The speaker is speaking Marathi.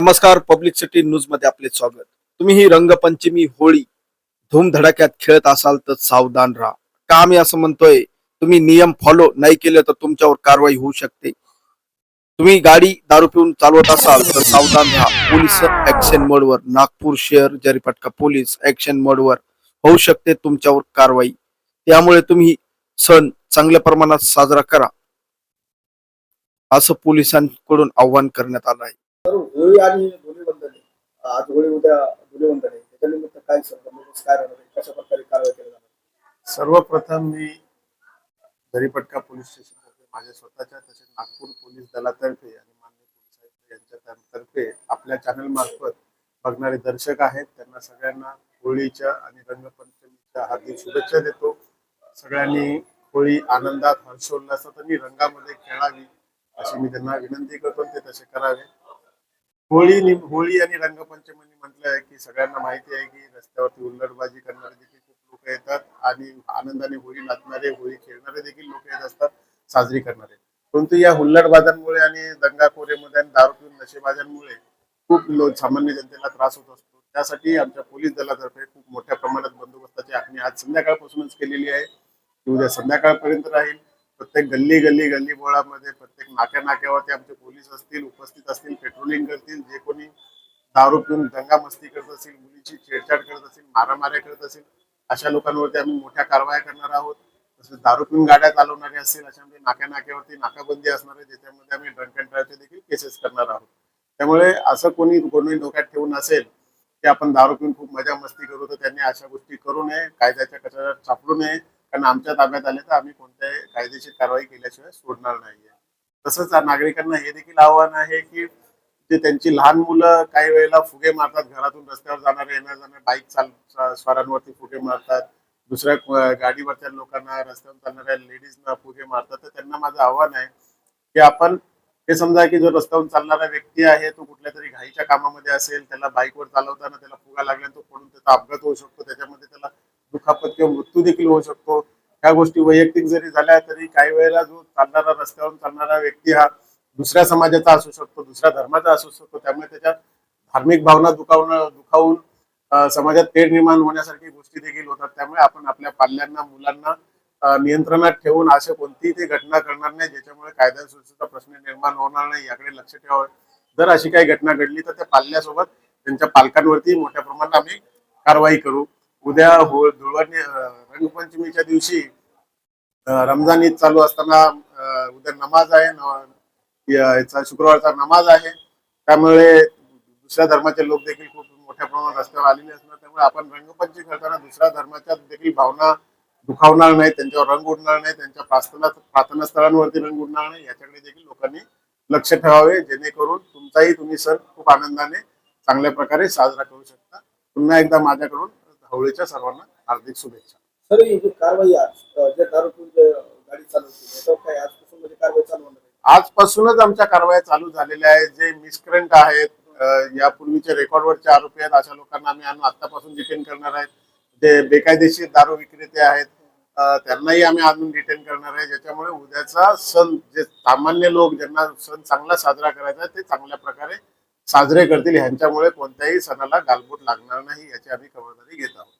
नमस्कार पब्लिक सिटी न्यूजमध्ये आपले स्वागत. तुम्ही ही रंगपंचमी होळी धूमधडाक्यात खेळत असाल तर सावधान राहा. का आम्ही असं म्हणतोय? तुम्ही नियम फॉलो नाही केले तर तुमच्यावर कारवाई होऊ शकते. तुम्ही गाडी दारू पिऊन चालवत असाल तर सावधान राहा. पोलीस ऍक्शन मोडवर नागपूर शहर जरीपटका पोलीस ऍक्शन मोडवर होऊ शकते तुमच्यावर कारवाई. त्यामुळे तुम्ही सण चांगल्या प्रमाणात साजरा करा. असं पोलिसांकडून आव्हान करण्यात आलं आहे. तर होळी आणि आज होळी उद्या धुलीवंदन त्याच्यानिमित्त काय बंदोबस्त काय राहणार आहे? कशा प्रकारे कारवाई केली जाणार सर्वप्रथम मी दरीपटका पोलीस स्टेशनतर्फे माझ्या स्वतःच्या तसेच नागपूर पोलीस दलातर्फे आणि मान्य पोलीस आयुक्त यांच्या तर्फे आपल्या चॅनल मार्फत बघणारे दर्शक आहेत. त्यांना सगळ्यांना होळीच्या आणि रंगपंचमीच्या हार्दिक शुभेच्छा देतो. सगळ्यांनी होळी आनंदात हर्षोल्लासात आणि रंगामध्ये खेळावी अशी मी त्यांना विनंती करतो आणि ते तसे करावे. होळी होळी आणि रंगपंचमी म्हटलं आहे की सगळ्यांना माहिती आहे की रस्त्यावरती हुल्लडबाजी करणारे देखील खूप लोक येतात आणि आनंदाने होळी नाचणारे होळी खेळणारे देखील लोक येत असतात साजरी करणारे. परंतु या हुल्लडबाजांमुळे आणि दंगाखोरीमध्ये आणि दारू पिऊन नशेबाजांमुळे खूप लोक सामान्य जनतेला त्रास होत असतो. त्यासाठी आमच्या पोलीस दलातर्फे खूप मोठ्या प्रमाणात बंदोबस्ताची आखणी आज संध्याकाळपासूनच केलेली आहे. ती उद्या संध्याकाळपर्यंत राहील. प्रत्येक गल्ली गल्ली गल्ली बोळामध्ये प्रत्येक नाक्या नाक्यावरती आमचे पोलीस असतील उपस्थित असतील पेट्रोलिंग करतील. दारू पिऊन दंगा मस्ती करत असेल मुलीची छेडछाड करत असेल मारामाऱ्या करत असेल अशा लोकांवरती आम्ही मोठ्या कारवाया करणार आहोत. तसेच दारू पिऊन गाड्या चालवणारे असतील अशा म्हणजे नाक्या नाक्यावरती नाकाबंदी असणार आहे ज्याच्यामध्ये आम्ही ड्रंक अँड ड्राईव्हचे देखील केसेस करणार आहोत. त्यामुळे असं कोणी कोणी डोक्यात ठेवून असेल की आपण दारू पिऊन खूप मजा मस्ती करू तर त्यांनी अशा गोष्टी करू नये कायद्याच्या कचऱ्यात सापडू नये. कारण आमच्या ताब्यात आले तर आम्ही कोणत्याही कायदेशीर कारवाई केल्याशिवाय सोडणार नाहीये. तसंच नागरिकांना हे देखील आव्हान आहे की ते त्यांची लहान मुलं काही वेळेला फुगे मारतात घरातून रस्त्यावर जाणारे येणार जाणारे बाईक चाल स्वारांवरती फुगे मारतात. दुसऱ्या गाडीवरच्या लोकांना रस्त्यावर चालणाऱ्या लेडीजना फुगे मारतात. तर त्यांना माझं आव्हान आहे की आपण हे समजा की जो रस्त्यावरून चालणारा व्यक्ती आहे तो कुठल्या तरी घाईच्या कामामध्ये असेल त्याला बाईकवर चालवताना त्याला फुगा लागल्याने तो पडून त्याचा अपघात होऊ शकतो त्याच्यामध्ये त्याला दुखापत किंवा मृत्यू देखील होऊ शकतो. ह्या गोष्टी वैयक्तिक जरी झाल्या तरी काही वेळेला जो चालणारा रस्त्यावरून चालणारा व्यक्ती हा दुसऱ्या समाजाचा असू शकतो दुसऱ्या धर्माचा असू शकतो त्यामुळे त्याच्यात धार्मिक भावना दुखावणं दुखावून समाजात तेढ निर्माण होण्यासारखी गोष्टी देखील होतात. त्यामुळे आपण आपल्या पाल्यांना मुलांना नियंत्रणात ठेवून अशा कोणतीही ते घटना करणार नाही ज्याच्यामुळे कायदा सुरक्षेचा प्रश्न निर्माण होणार नाही याकडे लक्ष ठेवावं. जर अशी काही घटना घडली तर त्या पाल्यासोबत त्यांच्या पालकांवरती मोठ्या प्रमाणात आम्ही कारवाई करू. उद्या हो धुळवणी रंगपंचमीच्या दिवशी रमजान ईद चालू असताना उद्या नमाज आहे न- याचा शुक्रवारचा नमाज आहे. त्यामुळे दुसऱ्या धर्माचे लोक देखील खूप मोठ्या प्रमाणात रस्त्यावर आलेले असणार त्यामुळे आपण रंगपंचमी करताना दुसऱ्या धर्माच्या देखील भावना दुखावणार नाही त्यांच्यावर रंग उडणार नाही त्यांच्या प्रार्थना प्रार्थना स्थळांवरती रंग उडणार नाही. याच्याकडे देखील लोकांनी लक्ष ठेवावे जेणेकरून तुमचाही तुम्ही सण खूप आनंदाने चांगल्या प्रकारे साजरा करू शकता. पुन्हा एकदा माझ्याकडून होळीच्या सर्वांना हार्दिक शुभेच्छा. सर ही जी कारवाई आज अं, जे दारू पिऊन जे गाडी चालवतील याच्यावर काय आजपासून म्हणजे कारवाई चालू होणार आहे आजपासूनच आमच्या कारवाया चालू झालेल्या आहेत. जे मिसक्रंट आहेत अं, यापूर्वीचे रेकॉर्डवरचे आरोपी आहेत. अशा लोकांना आम्ही आणून आतापासून डिटेन करणार आहेत. जे बेकायदेशीर दारू विक्रेते आहेत त्यांनाही आम्ही आणून डिटेन करणार आहे. ज्याच्यामुळे उद्याचा सण जे सामान्य लोक ज्यांना सण चांगला साजरा करायचा ते चांगल्या प्रकारे साजरे करतील. ह्यांच्यामुळे कोणत्याही सणाला गालबोट लागणार नाही याची आम्ही खबरदारी घेत आहोत.